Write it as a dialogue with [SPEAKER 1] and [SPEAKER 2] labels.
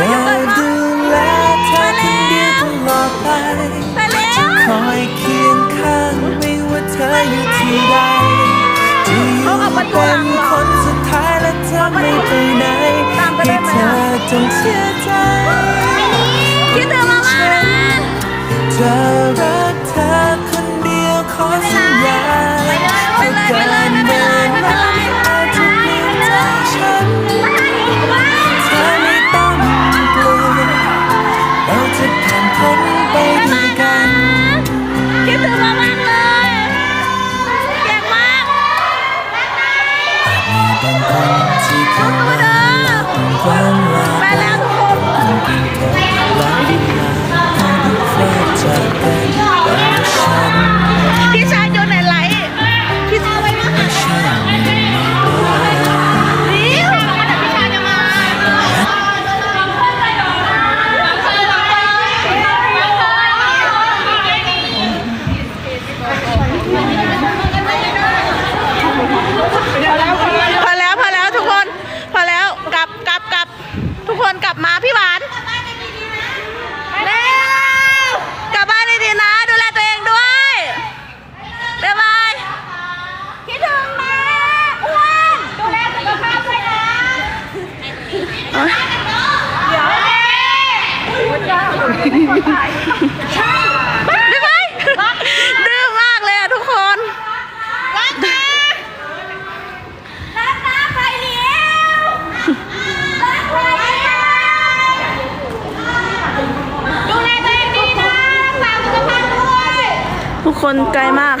[SPEAKER 1] จะดูแลเธอคนเดียวตลอดไป
[SPEAKER 2] ไปแล้ว
[SPEAKER 1] คอยเคียงข้างไม่ว่าเธออยู่ที่ใดจะอยู่เป็นคนสุดท้ายและเธอไม่ไปไหนให้เธอจงเชื่อใจ
[SPEAKER 2] คิดถึงมากๆนะ
[SPEAKER 1] จะรักเธ
[SPEAKER 2] มาพี่หวาน เร็ว กลับบ้านดีๆนะ ดูแลตัวเองด้วย บ๊ายบาย คิดถึงนะอ้วนดูแลสุขภาพด้วยนะเดี๋ยวบ๊ายบายดื้อมากเลยอะทุกคนรักนะ รักนะไปเลี้ยวรักไปเลี้ยวดูแลตัวเองดีนะฝากสุขภาพด้วย ทุก คนไกลมาก